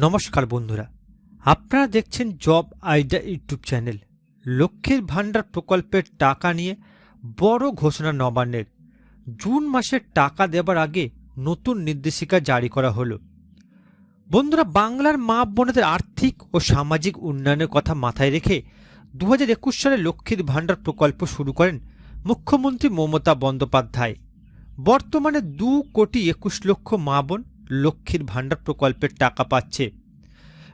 নমস্কার বন্ধুরা। আপনারা দেখছেন জব আইডিয়া ইউটিউব চ্যানেল। লক্ষ্মীর ভাণ্ডার প্রকল্পের টাকা নিয়ে বড় ঘোষণা নবান্নের। জুন মাসের টাকা দেবার আগে নতুন নির্দেশিকা জারি করা হলো। বন্ধুরা, বাংলার মা বোনেদের আর্থিক ও সামাজিক উন্নয়নের কথা মাথায় রেখে দু হাজার একুশ সালে লক্ষ্মীর ভাণ্ডার প্রকল্প শুরু করেন মুখ্যমন্ত্রী মমতা বন্দ্যোপাধ্যায়। বর্তমানে দু কোটি একুশ লক্ষ মা বোন লক্ষ্মীর ভাণ্ডার প্রকল্পের টাকা পাচ্ছে।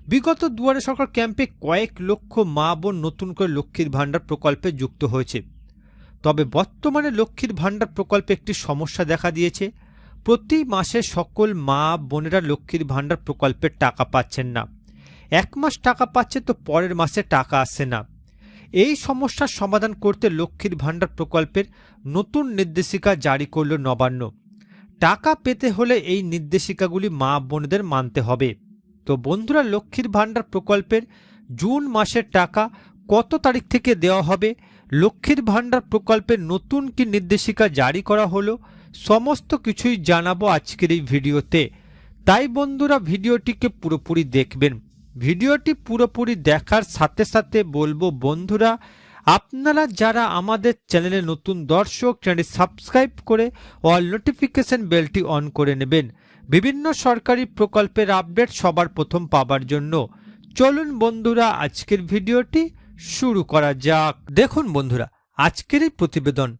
বিগত দুয়ারে সরকার ক্যাম্পে কয়েক লক্ষ মা বোন নতুন করে লক্ষ্মীর ভাণ্ডার প্রকল্পে যুক্ত হয়েছে। তবে বর্তমানে লক্ষ্মীর ভাণ্ডার প্রকল্পে একটি সমস্যা দেখা দিয়েছে। প্রতি মাসে সকল মা বোনেরা লক্ষ্মীর ভাণ্ডার প্রকল্পের টাকা পাচ্ছেন না। এক মাস টাকা পাচ্ছে তো পরের মাসে টাকা আসছে না। এই সমস্যার সমাধান করতে লক্ষ্মীর ভাণ্ডার প্রকল্পের নতুন নির্দেশিকা জারি করল নবান্ন। টাকা পেতে হলে এই নির্দেশিকাগুলি মা বোনদের মানতে হবে। তো বন্ধুরা, লক্ষ্মীর ভাণ্ডার প্রকল্পের জুন মাসের টাকা কত তারিখ থেকে দেওয়া হবে? লক্ষ্মীর ভাণ্ডার প্রকল্পের নতুন কি নির্দেশিকা জারি করা হলো? সমস্ত কিছুই জানাব আজকের এই ভিডিওতে। তাই বন্ধুরা, ভিডিওটিকে পুরোপুরি দেখবেন। ভিডিওটি পুরোপুরি দেখার সাথে সাথে বলব বন্ধুরা আপনারা যারা আমাদের চ্যানেলে নতুন দর্শক, চ্যানেলটি সাবস্ক্রাইব করে অল নোটিফিকেশন বেলটি অন করে নেবেন। বিভিন্ন সরকারি প্রকল্পের আপডেট সবার প্রথম পাবার জন্য। চলুন বন্ধুরা, আজকের ভিডিওটি শুরু করা যাক। দেখুন বন্ধুরা, আজকের এই প্রতিবেদন।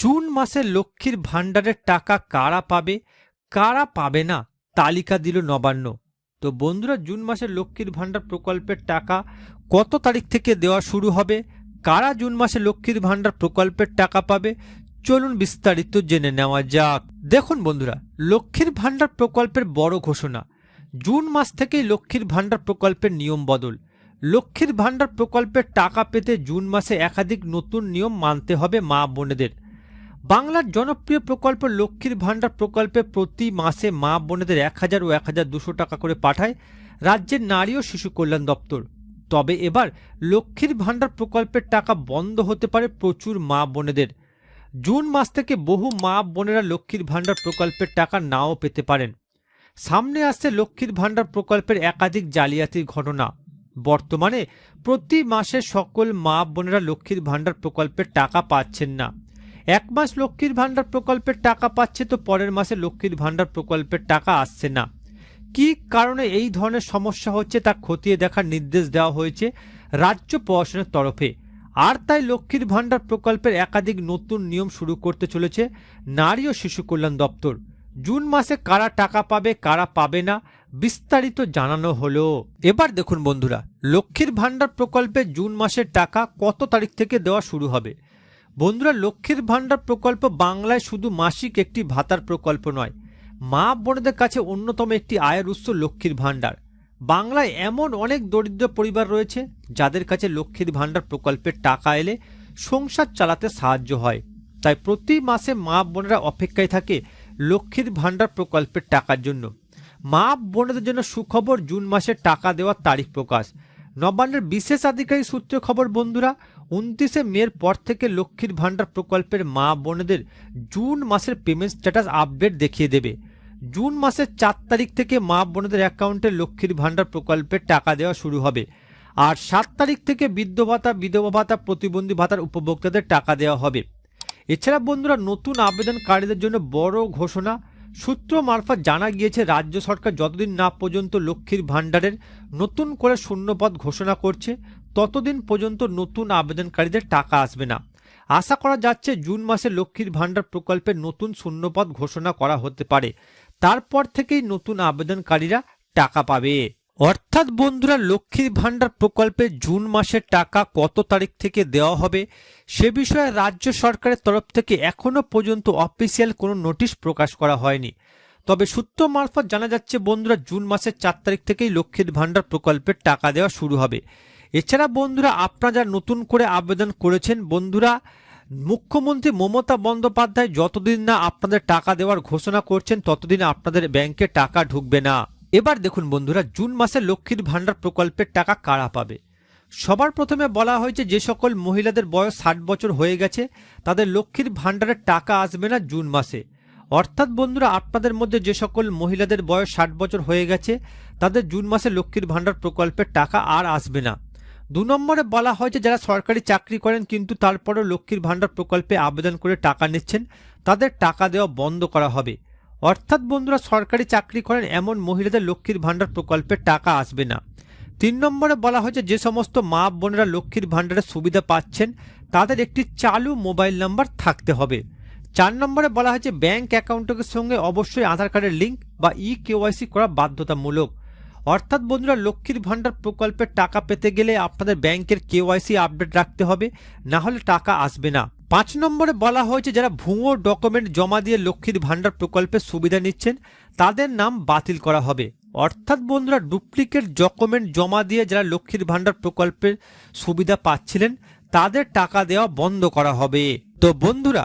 জুন মাসে লক্ষ্মীর ভাণ্ডারের টাকা কারা পাবে কারা পাবে না, তালিকা দিল নবান্ন। তো বন্ধুরা, জুন মাসে লক্ষ্মীর ভাণ্ডার প্রকল্পের টাকা কত তারিখ থেকে দেওয়া শুরু হবে কারা জুন মাসে লক্ষ্মীর ভাণ্ডার প্রকল্পের টাকা পাবে? চলুন বিস্তারিত জেনে নেওয়া যাক। দেখুন বন্ধুরা, লক্ষ্মীর ভাণ্ডার প্রকল্পের বড় ঘোষণা। জুন মাস থেকেই লক্ষ্মীর ভাণ্ডার প্রকল্পের নিয়ম বদল। লক্ষ্মীর ভাণ্ডার প্রকল্পের টাকা পেতে জুন মাসে একাধিক নতুন নিয়ম মানতে হবে মা বোনেদের। বাংলার জনপ্রিয় প্রকল্প লক্ষ্মীর ভাণ্ডার প্রকল্পে প্রতি মাসে মা বোনেদের এক হাজার ও এক হাজার দুশো টাকা করে পাঠায় রাজ্যের নারী ও শিশু কল্যাণ দপ্তর। তবে এবার লক্ষ্মীর ভাণ্ডার প্রকল্পের টাকা বন্ধ হতে পারে প্রচুর মা বোনেদের। জুন মাস থেকে বহু মা বোনেরা লক্ষ্মীর ভাণ্ডার প্রকল্পের টাকা নাও পেতে পারেন। সামনে আসছে লক্ষ্মীর ভাণ্ডার প্রকল্পের একাধিক জালিয়াতির ঘটনা। বর্তমানে প্রতি মাসে সকল মা বোনেরা লক্ষ্মীর ভাণ্ডার প্রকল্পের টাকা পাচ্ছেন না। এক মাস লক্ষ্মীর ভাণ্ডার প্রকল্পের টাকা পাচ্ছে তো পরের মাসে লক্ষ্মীর ভাণ্ডার প্রকল্পের টাকা আসছে না। কি কারণে এই ধরনের সমস্যা হচ্ছে তা খতিয়ে দেখার নির্দেশ দেওয়া হয়েছে রাজ্য প্রশাসনের তরফে। আর তাই লক্ষ্মীর ভাণ্ডার প্রকল্পের একাধিক নতুন নিয়ম শুরু করতে চলেছে নারী ও শিশু কল্যাণ দপ্তর। জুন মাসে কারা টাকা পাবে, কারা পাবে না, বিস্তারিত জানানো হলো। এবার দেখুন বন্ধুরা, লক্ষ্মীর ভাণ্ডার প্রকল্পে জুন মাসের টাকা কত তারিখ থেকে দেওয়া শুরু হবে? বন্ধুরা, লক্ষ্মীর ভাণ্ডার প্রকল্প বাংলায় শুধু মাসিক একটি ভাতার প্রকল্প নয় মা বোনদের কাছে অন্যতম একটি আয়ের উৎস লক্ষ্মীর ভাণ্ডার। বাংলায় এমন অনেক দরিদ্র পরিবার রয়েছে, যাদের কাছে লক্ষ্মীর ভাণ্ডার প্রকল্পের টাকা এলে সংসার চালাতে সাহায্য হয়। তাই প্রতি মাসে মা বোনেরা অপেক্ষায় থাকে লক্ষ্মীর ভাণ্ডার প্রকল্পের টাকার জন্য। মা বোনদের জন্য সুখবর জুন মাসে টাকা দেওয়ার তারিখ প্রকাশ। নবান্নের বিশেষ আধিকারিক সূত্রে খবর, বন্ধুরা, উনত্রিশে মের পর থেকে লক্ষ্মীর ভাণ্ডার প্রকল্পের মা বোনেদের জুন মাসের পেমেন্ট স্ট্যাটাস আপডেট দেখিয়ে দেবে। জুন মাসের চার তারিখ থেকে মা বোনদের অ্যাকাউন্টে লক্ষ্মীর ভাণ্ডার প্রকল্পের টাকা দেওয়া শুরু হবে। আর সাত তারিখ থেকে বৃদ্ধ ভাতা, বিধবা ভাতা, প্রতিবন্ধী ভাতার উপভোক্তাদের টাকা দেওয়া হবে। এছাড়া বন্ধুরা, নতুন আবেদনকারীদের জন্য বড় ঘোষণা। সূত্র মারফত জানা গিয়েছে, রাজ্য সরকার যতদিন না পর্যন্ত লক্ষ্মীর ভাণ্ডারের নতুন করে শূন্যপদ ঘোষণা করছে, ততদিন পর্যন্ত নতুন আবেদনকারীদের টাকা আসবে না। আশা করা যাচ্ছে, জুন মাসে লক্ষ্মীর ভাণ্ডার প্রকল্পের নতুন শূন্যপদ ঘোষণা করা হতে পারে। তারপর থেকেই নতুন আবেদনকারীরা টাকা পাবে। অর্থাৎ বন্ধুরা, লক্ষ্মীর ভাণ্ডার প্রকল্পে জুন মাসের টাকা কত তারিখ থেকে দেওয়া হবে, সে বিষয়ে রাজ্য সরকারের তরফ থেকে এখনও পর্যন্ত অফিসিয়াল কোনো নোটিশ প্রকাশ করা হয়নি। তবে সূত্র মারফত জানা যাচ্ছে, বন্ধুরা, জুন মাসের চার তারিখ থেকেই লক্ষ্মীর ভাণ্ডার প্রকল্পের টাকা দেওয়া শুরু হবে। এছাড়া বন্ধুরা, আপনারা যারা নতুন করে আবেদন করেছেন, বন্ধুরা মুখ্যমন্ত্রী মমতা বন্দ্যোপাধ্যায় যতদিন না আপনাদের টাকা দেওয়ার ঘোষণা করছেন, ততদিন আপনাদের ব্যাংকে টাকা ঢুকবে না। এবার দেখুন বন্ধুরা, জুন মাসে লক্ষ্মীর ভাণ্ডার প্রকল্পের টাকা কারা পাবে? সবার প্রথমে বলা হয়েছে, যে সকল মহিলাদের বয়স ষাট বছর হয়ে গেছে, তাদের লক্ষ্মীর ভাণ্ডারের টাকা আসবে না জুন মাসে। অর্থাৎ বন্ধুরা, আপনাদের মধ্যে যে সকল মহিলাদের বয়স ষাট বছর হয়ে গেছে, তাদের জুন মাসে লক্ষ্মীর ভাণ্ডার প্রকল্পের টাকা আর আসবে না। দু নম্বরে বলা হয়েছে যারা সরকারি চাকরি করেন কিন্তু তারপরেও লক্ষ্মীর ভাণ্ডার প্রকল্পে আবেদন করে টাকা নিচ্ছেন, তাদের টাকা দেওয়া বন্ধ করা হবে। অর্থাৎ বন্ধুরা, সরকারি চাকরি করেন এমন মহিলাদের লক্ষ্মীর ভাণ্ডার প্রকল্পে টাকা আসবে না। তিন নম্বরে বলা হয়েছে, যে সমস্ত মা বোনেরা লক্ষ্মীর ভাণ্ডারের সুবিধা পাচ্ছেন, তাদের একটি চালু মোবাইল নাম্বার থাকতে হবে। চার নম্বরে বলা হয়েছে, ব্যাংক অ্যাকাউন্টের সঙ্গে অবশ্যই আধার কার্ডের লিঙ্ক বা ই কেওয়াইসি করা বাধ্যতামূলক। অর্থাৎ বন্ধুরা, লক্ষ্মীর ভাণ্ডার প্রকল্পের টাকা পেতে গেলে আপনাদের ব্যাংকের কেওয়াইসি আপডেট রাখতে হবে, না হলে টাকা আসবে না। পাঁচ নম্বরে বলা হয়েছে, যারা ভুয়ো ডকুমেন্ট জমা দিয়ে লক্ষ্মীর ভাণ্ডার প্রকল্পের সুবিধা নিচ্ছেন, তাদের নাম বাতিল করা হবে। অর্থাৎ বন্ধুরা, ডুপ্লিকেট ডকুমেন্ট জমা দিয়ে যারা লক্ষ্মীর ভাণ্ডার প্রকল্পের সুবিধা পাচ্ছিলেন, তাদের টাকা দেওয়া বন্ধ করা হবে। তো বন্ধুরা